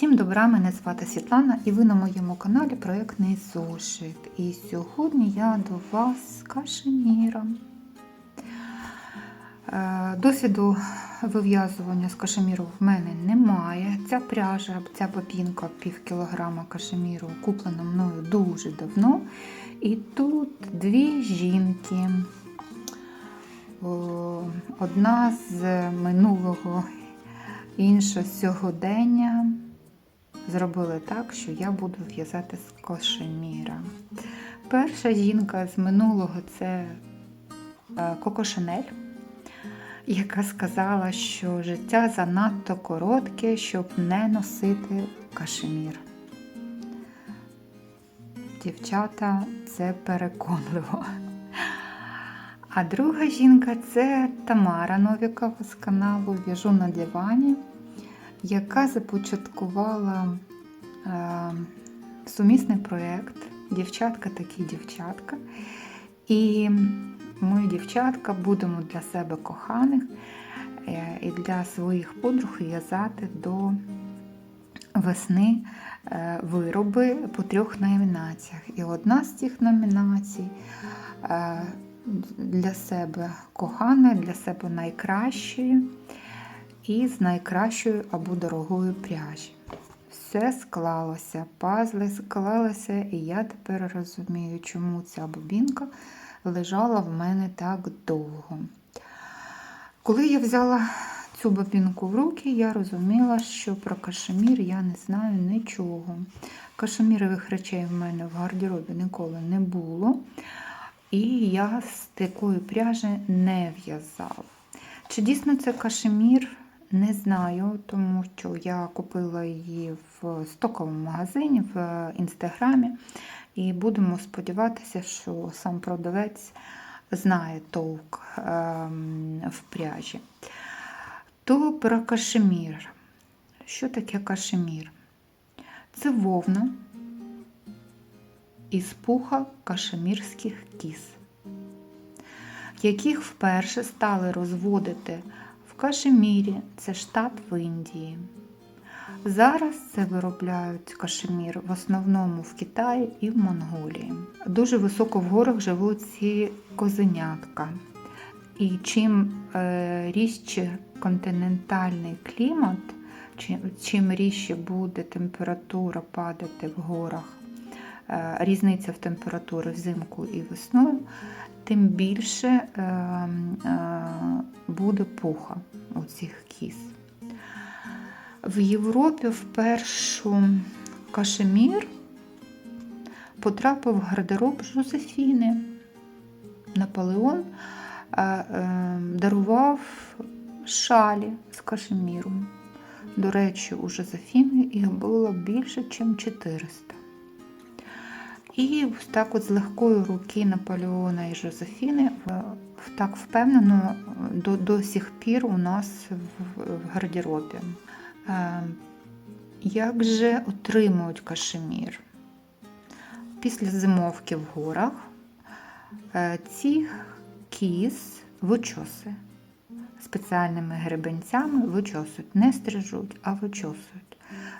Всім добра, мене звати Світлана і ви на моєму каналі Проєктний зошит. І сьогодні я до вас з кашеміром. Е, Досвіду вив'язування з кашеміру в мене немає. Ця пряжа, ця бобінка пів кілограма кашеміру куплена мною дуже давно. І тут дві жінки. Одна з минулого, інша з сьогодення зробили так, що я буду в'язати з кашеміра. Перша жінка з минулого це е, Коко Шанель, яка сказала, що життя занадто коротке, щоб не носити кашемір. Дівчата, це переконливо. А друга жінка це Тамара Новікова з каналу В'яжу на дивані, яка започаткувала е, сумісний проєкт Дівчатка такі дівчатка. І ми, дівчатка, будемо для себе коханих е, і для своїх подруг в'язати до весни е, вироби по трьох номінаціях. І одна з цих номінацій для себе кохана, для себе найкращою і з найкращою або дорогою пряжі. Все склалося, пазли склалися, і я тепер розумію, чому ця бобінка лежала в мене так довго. Коли я взяла цю бобінку в руки, я розуміла, що про кашемір я не знаю нічого. Кашемірових речей в мене в гардеробі ніколи не було. І я з такої пряжі не в'язала. Чи дійсно це кашемір? Не знаю, тому що я купила її в стоковому магазині в інстаграмі. І будемо сподіватися, що сам продавець знає толк ем, в пряжі. То про кашемір. Що таке кашемір? Це вовна із пуха кашемірських кіз, яких вперше стали розводити Кашемірі, це штат в Індії. Зараз це виробляють кашемір в основному в Китаї і в Монголії. Дуже високо в горах живуть ці козенятка. І чим е, різче континентальний клімат, чим, різче буде температура падати в горах, е, різниця в температурі взимку і весною, тим більше е, е, буде пуха у цих кіз. В Європі впершу кашемір потрапив в гардероб Жозефіни. Наполеон е, е, дарував шалі з кашеміром. До речі, у Жозефіни їх було більше, ніж 400. І так от з легкої руки Наполеона і Жозефіни так впевнено до, до сих пір у нас в, в гардеробі. Як же отримують кашемір? Після зимовки в горах ці кіз вичоси. Спеціальними гребенцями вичосують, не стрижуть, а вичосують.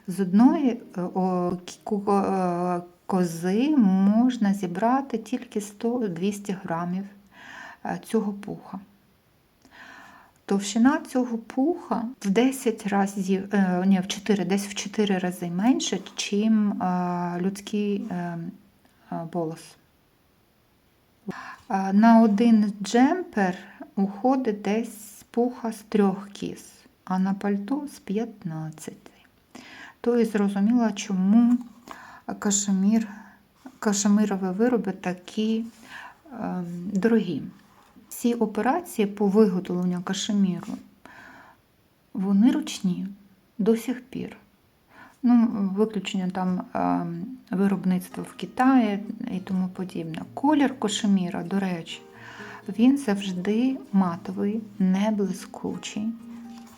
З одної кози можна зібрати тільки 100-200 грамів цього пуха. Товщина цього пуха в 10 разів, ні, в 4, десь в 4 рази менше, ніж людський волос. На один джемпер уходить десь пуха з трьох кіз, а на пальто з 15. То і зрозуміла, чому кашемір, кашемірові вироби такі ем, дорогі. Ці операції по виготовленню кашеміру, вони ручні до сих пір. Ну, Виключення там е, виробництва в Китаї і тому подібне. Колір кашеміра, до речі, він завжди матовий, не блискучий,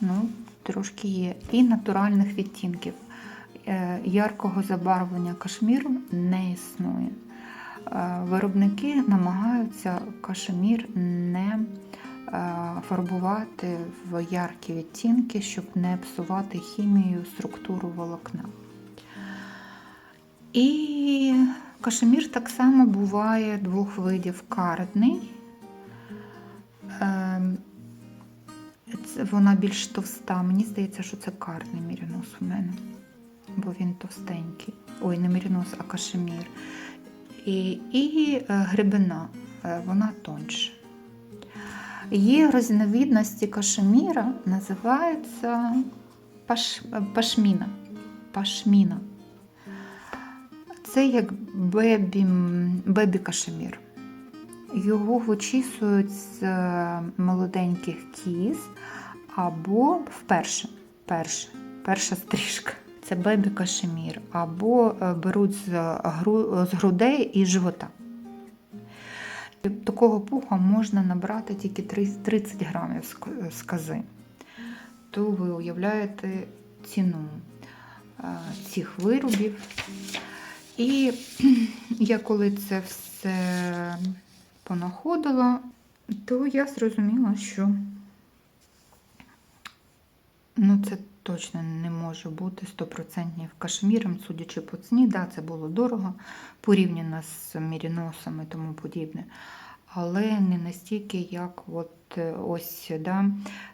ну, трошки є, і натуральних відтінків. Е, яркого забарвлення кашміру не існує. Виробники намагаються кашемір не фарбувати в яркі відтінки, щоб не псувати хімією структуру волокна. І кашемір так само буває двох видів каретний. Вона більш товста. Мені здається, що це карний мірінос у мене, бо він товстенький. Ой, не мірінос, а кашемір. І, і е, грибина, е, вона тоньша. Є різновидності кашеміра, називаються паш, пашміна. пашміна. Це як бебі, бебі кашемір. Його вичісують з е, молоденьких кіз або вперше, перше, перша стрижка. Це бебі кашемір, або е, беруть з, гру- з грудей і живота. Такого пуха можна набрати тільки 30 30 грамів з кози. То ви уявляєте ціну е, цих виробів. І я коли це все понаходила, то я зрозуміла, що ну, це точно не може бути 100% кашміром, судячи по ціні. Да, це було дорого порівняно з міріносами і тому подібне. Але не настільки, як от е, ось, да,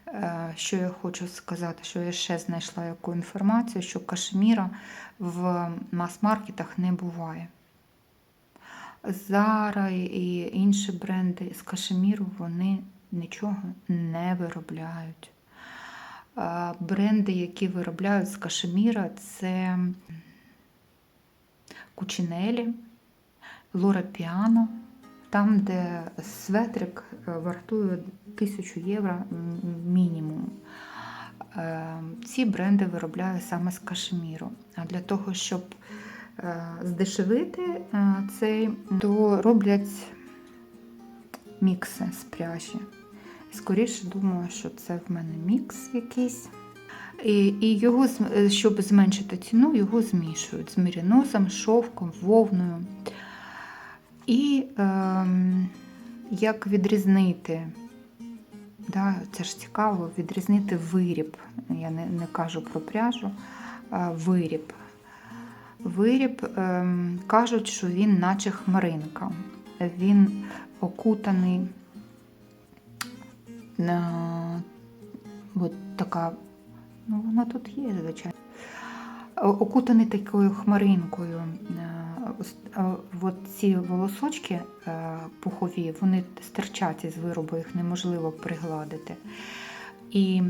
е, що я хочу сказати, що я ще знайшла яку інформацію, що кашміра в мас-маркетах не буває. Zara і інші бренди з кашеміру вони нічого не виробляють. Бренди, які виробляють з кашеміра, це Кучинелі, Лора Піано, там, де светрик е, вартує 1000 євро мінімум. Е, Ці бренди виробляють саме з кашеміру. А для того, щоб е, здешевити цей, то роблять мікси з пряжі. Скоріше думаю, що це в мене мікс якийсь. І, і його, е, щоб зменшити ціну, його змішують з мірінозом, шовком, вовною. І ем, як відрізнити, да, це ж цікаво, відрізнити виріб. Я не, не кажу про пряжу, а виріб. Виріб ем, кажуть, що він наче хмаринка. Він окутаний от така, ну вона тут є, звичайно. Окутаний такою хмаринкою. Е, е, От ці волосочки е, пухові, вони стирчать із виробу, їх неможливо пригладити. І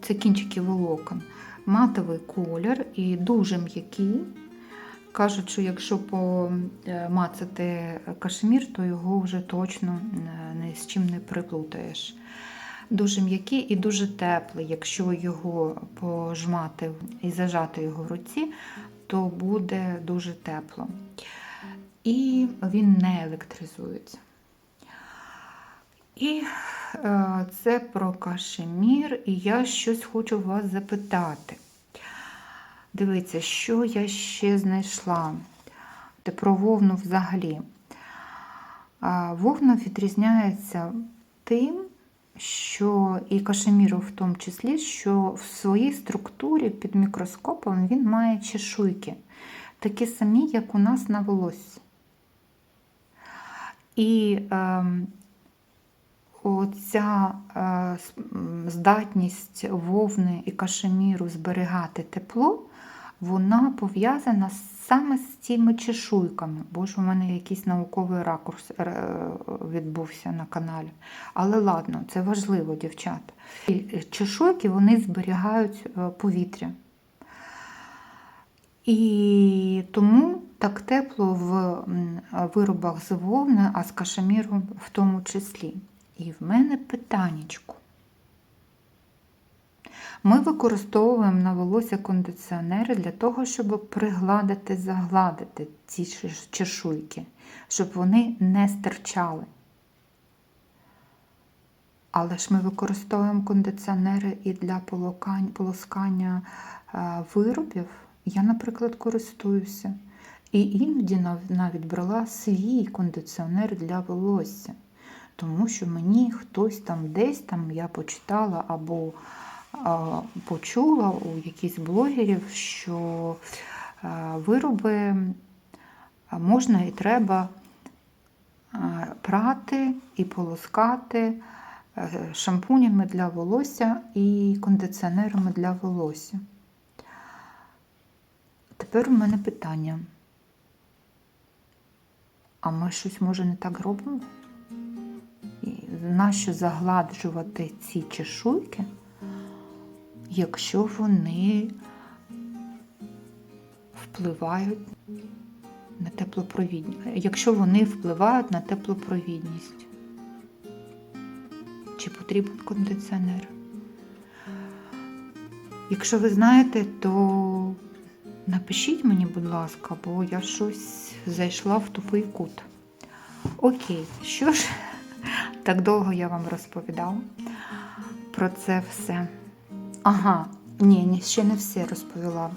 це кінчики волокон. Матовий колір і дуже м'який. Кажуть, що якщо помацати кашмір, то його вже точно е, ні з чим не приплутаєш. Дуже м'який і дуже теплий. Якщо його пожмати і зажати його в руці, то буде дуже тепло. І він не електризується. І е, це про кашемір, і я щось хочу вас запитати. Дивіться, що я ще знайшла Те про вовну взагалі. Вовна відрізняється тим, що і кашеміру в тому числі, що в своїй структурі під мікроскопом він має чешуйки, такі самі, як у нас на волоссі. І е, оця е, здатність вовни і кашеміру зберігати тепло, вона пов'язана саме з цими чешуйками. Боже, у мене якийсь науковий ракурс е, відбувся на каналі. Але ладно, це важливо, дівчата. Чешуйки вони зберігають е, повітря. І тому так тепло в виробах з вовни, а з кашеміром в тому числі. І в мене питаннячку. Ми використовуємо на волосся кондиціонери для того, щоб пригладити, загладити ці чеш- чешуйки, щоб вони не стирчали. Але ж ми використовуємо кондиціонери і для полоскання е, виробів. Я, наприклад, користуюся. І іноді навіть брала свій кондиціонер для волосся. тому що мені хтось там десь там я почитала або почула у якихось блогерів, що вироби можна і треба прати і полоскати е, шампунями для волосся і кондиціонерами для волосся. Тепер у мене питання. А ми щось може не так робимо? Нащо загладжувати ці чешуйки, якщо вони впливають на теплопровідність, якщо вони впливають на теплопровідність? Чи потрібен кондиціонер? Якщо ви знаєте, то напишіть мені, будь ласка, бо я щось зайшла в тупий кут. Окей, що ж, так довго я вам розповідала про це все. Ага, ні, ні, ще не все розповіла.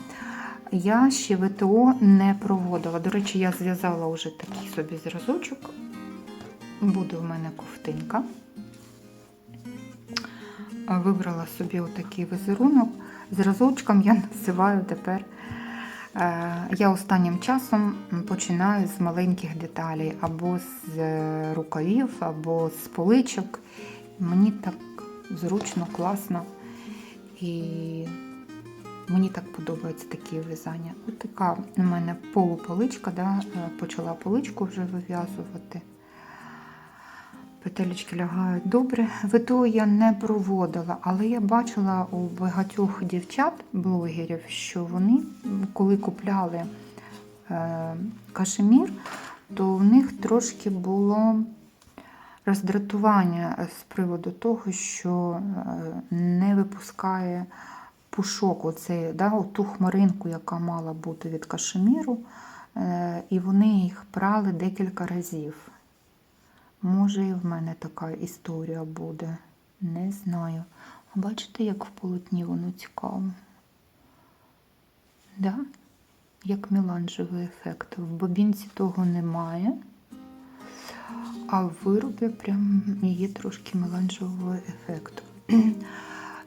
Я ще ВТО не проводила. До речі, я зв'язала вже такий собі зразочок. Буде в мене ковтинка. Вибрала собі отакий візерунок. Зразочком я називаю тепер. е, Я останнім часом починаю з маленьких деталей, або з е, рукавів, або з поличок. Мені так зручно, класно. І мені так подобаються такі в'язання. Ось така у мене полуполичка, да, е, почала поличку вже вив'язувати. Петелечки лягають добре. ВТО я не проводила, але я бачила у багатьох дівчат-блогерів, що вони, коли купляли е, кашемір, то в них трошки було роздратування з приводу того, що е, не випускає пушок, оцей, да, ту хмаринку, яка мала бути від кашеміру, е, і вони їх прали декілька разів. Може, і в мене така історія буде. Не знаю. Бачите, як в полотні воно цікаво? Да? Як меланжевий ефект. В бобінці того немає. А в виробі прям є трошки меланжевого ефекту.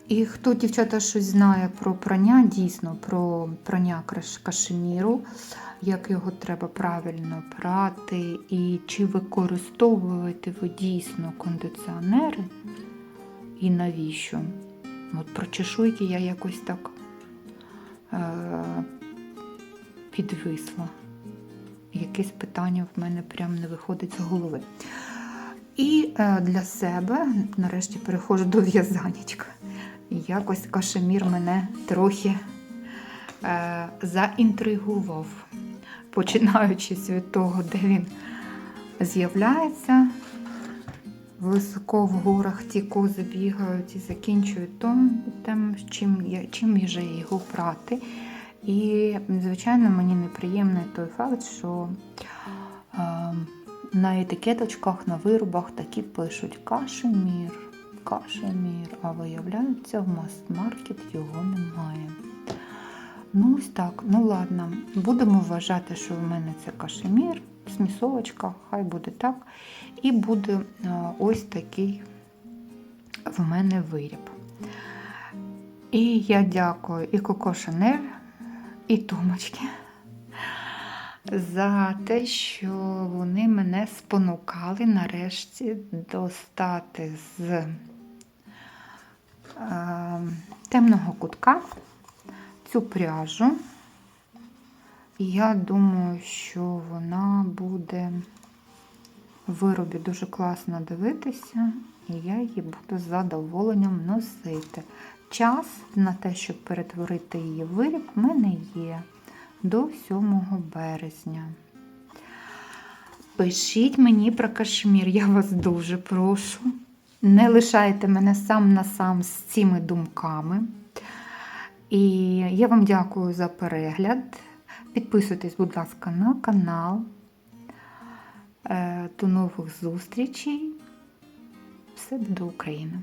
І хто, дівчата, щось знає про прання, дійсно про прання кашеміру, як його треба правильно прати, і чи використовуєте ви дійсно кондиціонери, і навіщо? От про чешуйки я якось так е- підвисла. Якесь питання в мене прям не виходить з голови. І е, для себе, нарешті, переходжу до в'язанечка. Якось кашемір мене трохи е, заінтригував, починаючись від того, де він з'являється. Високо в горах ті кози бігають і закінчують тим, чим, я, чим же його прати. І, звичайно, мені неприємний той факт, що на етикеточках, на виробах такі пишуть кашемір, кашемір, а виявляється, в мас-маркет його немає. Ну, ось так, ну ладно, будемо вважати, що в мене це кашемір, смісовочка, хай буде так. І буде ось такий в мене виріб. І я дякую і Коко Шанель, і Томочки за те, що вони мене спонукали нарешті достати з е, темного кутка цю пряжу. Я думаю, що вона буде в виробі дуже класно дивитися, і я її буду з задоволенням носити. Час на те, щоб перетворити її виріб, в мене є до 7 березня. Пишіть мені про кашмір, я вас дуже прошу. Не лишайте мене сам на сам з цими думками. І я вам дякую за перегляд. Підписуйтесь, будь ласка, на канал. Е, До нових зустрічей. Все буде Україна!